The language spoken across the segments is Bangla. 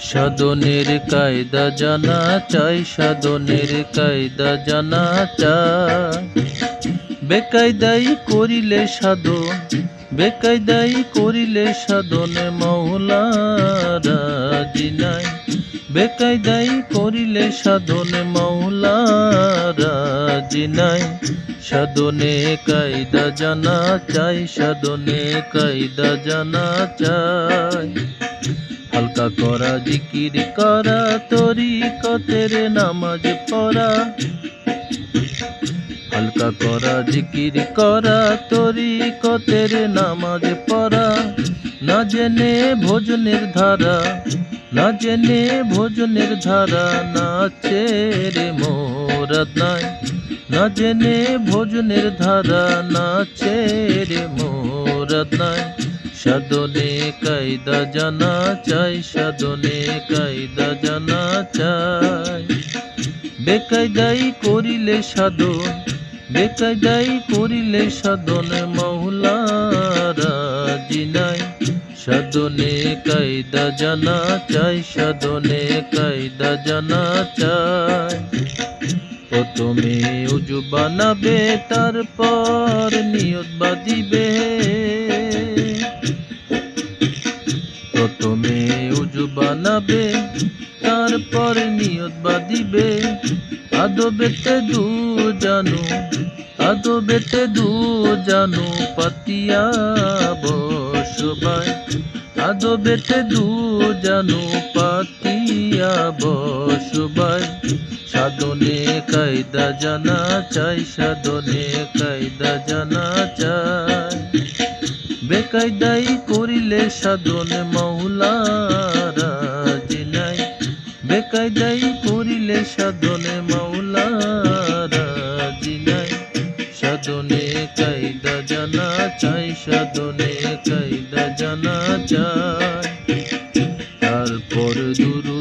সাধনের কায়দা জানা চাই, সাধনের কায়দা জানা চাই। বেকায়দাই করিলে সাধন, বেকায়দাই করিলে সাধনে জিনাই বেকায়দাই করিলে সাধনে মৌলারা জিনাই সাধনে কায়দা জানা চাই, সাধনে কায়দা জানা চাই। হালকা করা জিকির করা তরি কতের নামাজ পড়া। হালকা করা জিকির করা তরি কতের জেনে ভোজনের ধারা না জেনে ভোজনের ধারা নাচে রে মোরাদ নাই না জেনে ভোজনের ধারা নাচে রে মোরাদ নাই সাধনে কায়দা জানা চাই, সাধনে কায়দা জানা চাই। বেকায়দাই করিলে সাধন, বেকায়দাই করিলে সাধন মহুলারা জিনাই সাধনে কায়দা জানা চাই, সাধনে কায়দা জানা চাই। প্রথমে উজু বানাবে, তারপর নিয়ত বাঁধিবে প্রথমে উজু বানাবে, তারপর নিয়ত বাঁধিবে আদবেতে দু জানু আদবেতে দু জানু পাতিয়া বসবাই। আদবেতে দু জানু পাতিয়া বসবাই সাধনে কায়দা জানা চাই, সাধনে কায়দা জানা চাই। বেকায়দাই করিলে সাধনে মৌলারা জিনাই বেকায়দাই করিলে সাধনে জিনাই সাধনে কায়দা জানা চাই, সাধনে কায়দা জানা চাই। তারপর দুরু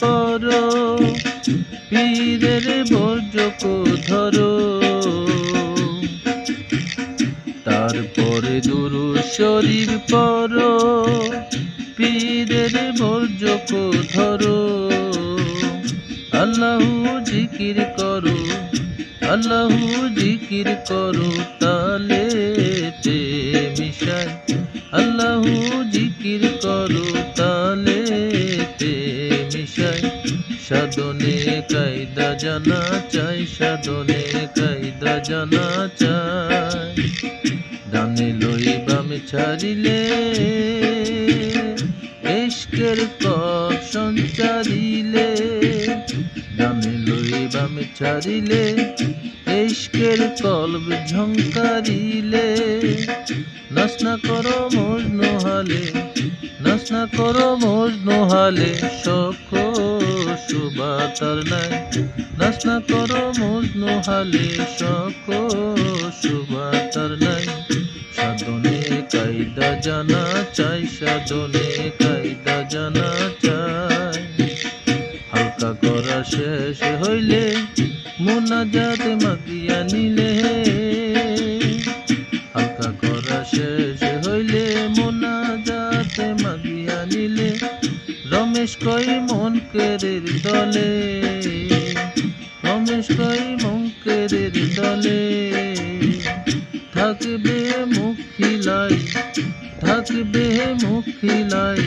পর, পীরের বর্জক ধরো। তারপরে দুরু পর, পীরের বর্জক ধরো। আল্লাহ জিকির করো আল্লাহু জিকির করো তালে তে মিশাই। আল্লাহু জিকির করো তালে তে মিশাই। সাধনে কায়দা জানা চাই, সাধনে কায়দা জানা চাই। ডানে লই বামে ছাড়িলে এশকের কপ সঞ্চারিলে বামে ছাড়িলে এশকের কলব ঝঙ্কারিলে নাচনা করো মজনু নোহালে, নাচনা করো মজনু হালে শখ সুবাতার নাই নাচনা করো মজনু হালে শখ সুবাতার নাই সাধনে কায়দা জানা চাই, সাধনে কায়দা জানা চাই। হালকা করা শেষ হইলে মোনাজাত মাগিয়া নিলে হালকা করা শেষ হইলে মোনাজাত মাগিয়া নিলে রমেশ কই মন কেরের দলে। রমেশ কই মঙ্কেরের দলে। থাকবে মুখিলাই থাকবে মুখিলাই।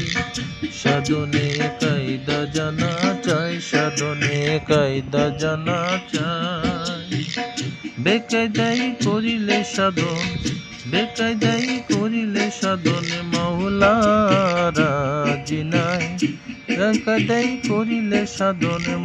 সাধনে কায়দা জানা চাই সাধনে কায়দা জানা চাই। বেকায়দাই করিলে সাধন, বেকায়দাই করিলে সাধনে মহুলারা জিনাই বেকায়দাই করিলে সাধনে